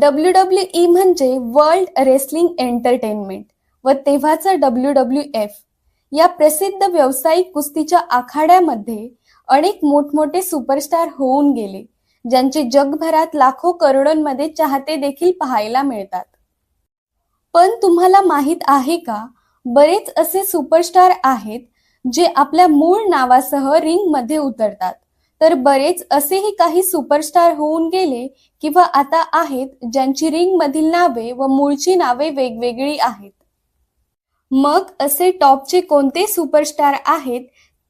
W W E म्हणजे world wrestling entertainment व तेव्हाचा डब्ल्यू डब्ल्यू एफ. या प्रसिद्ध व्यावसायिक कुस्तीच्या आखाड्यामध्ये अनेक मोठमोठे सुपरस्टार होऊन गेले ज्यांचे जगभरात लाखो करोडोंमध्ये चाहते देखील पाहायला मिळतात. पण तुम्हाला माहीत आहे का बरेच असे सुपरस्टार आहेत जे आपल्या मूळ नावासह रिंगमध्ये उतरतात. तर बरेच असेही काही सुपरस्टार होऊन गेले किंवा आता आहेत ज्यांची रिंग मधील नावे व मूळची नावे वेगवेगळी आहेत. मग असे टॉपचे कोणते सुपरस्टार आहेत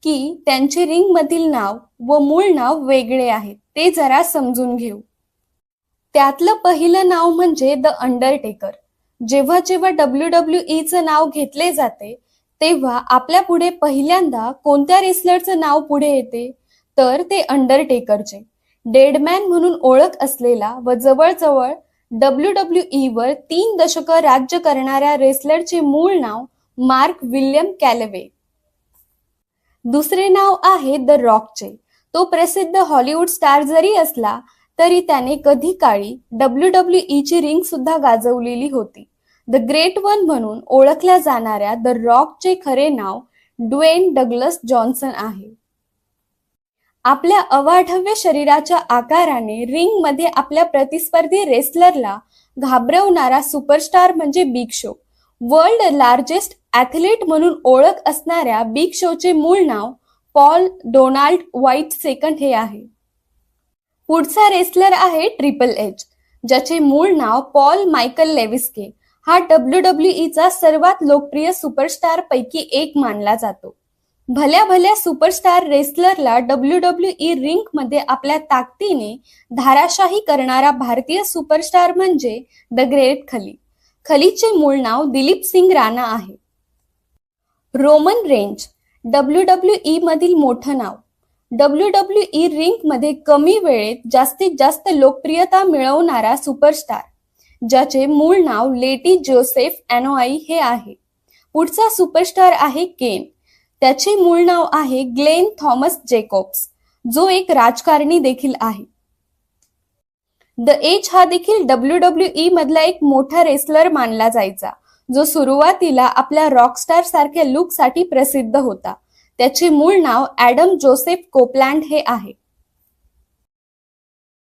की त्यांचे रिंग मधील नाव व मूळ नाव वेगळे आहेत ते जरा समजून घेऊ. त्यातलं पहिलं नाव म्हणजे द अंडरटेकर जेव्हा जेव्हा डब्ल्यू डब्ल्यू ईचं नाव घेतले जाते तेव्हा आपल्या पुढे पहिल्यांदा कोणत्या रेसलरचं नाव पुढे येते? तर ते अंडरटेकरचे डेडमॅन म्हणून ओळख असलेला व जवळजवळ डब्ल्यू डब्ल्यू ई वर तीन दशकं राज्य करणाऱ्या रेसलरचे मूळ नाव मार्क विल्यम कॅलवे. दुसरे नाव आहे द रॉकचे तो प्रसिद्ध हॉलिवूड स्टार जरी असला तरी त्याने कधी काळी डब्ल्यू डब्ल्यू ई ची रिंग सुद्धा गाजवलेली होती. द ग्रेट वन म्हणून ओळखल्या जाणाऱ्या द रॉकचे खरे नाव ड्वेन डगलस जॉन्सन आहे. आपल्या अवाढव्य शरीराच्या आकाराने रिंगमध्ये आपल्या प्रतिस्पर्धी रेसलरला घाबरवणारा सुपरस्टार म्हणजे Big Show World Largest Athlete म्हणून ओळख असणाऱ्या बिग शोचे मूळ नाव पॉल डोनाल्ड व्हाईट सेकंड हे आहे. पुढचा रेसलर आहे ट्रिपल एच ज्याचे मूळ नाव पॉल मायकल लेविस्के हा डब्ल्यू डब्ल्यू ईचा सर्वात लोकप्रिय सुपरस्टार पैकी एक मानला जातो. भल्या भल्या सुपरस्टार रेसलरला डब्ल्यू डब्ल्यू ई रिंकमध्ये आपल्या ताकदीने धाराशाही करणारा भारतीय सुपरस्टार म्हणजे द ग्रेट खली खलीचे मूळ नाव दिलीप सिंग राणा आहे. Roman Reigns W W E मधील मोठं नाव. डब्ल्यू डब्ल्यू ई रिंगमध्ये कमी वेळेत जास्तीत जास्त लोकप्रियता मिळवणारा सुपरस्टार ज्याचे मूळ नाव लेटी जोसेफ अॅनोआई हे आहे. पुढचा सुपरस्टार आहे केन. त्याचे मूळ नाव आहे ग्लेन थॉमस जेकोब्स जो एक राजकारणी देखील आहे. द एज हा देखील डब्ल्यू डब्ल्यू ई मधला एक मोठा रेसलर मानला जायचा जो सुरुवातीला आपल्या रॉकस्टार सारख्या लुकसाठी प्रसिद्ध होता. त्याचे मूळ नाव ॲडम जोसेफ कोपलँड हे आहे.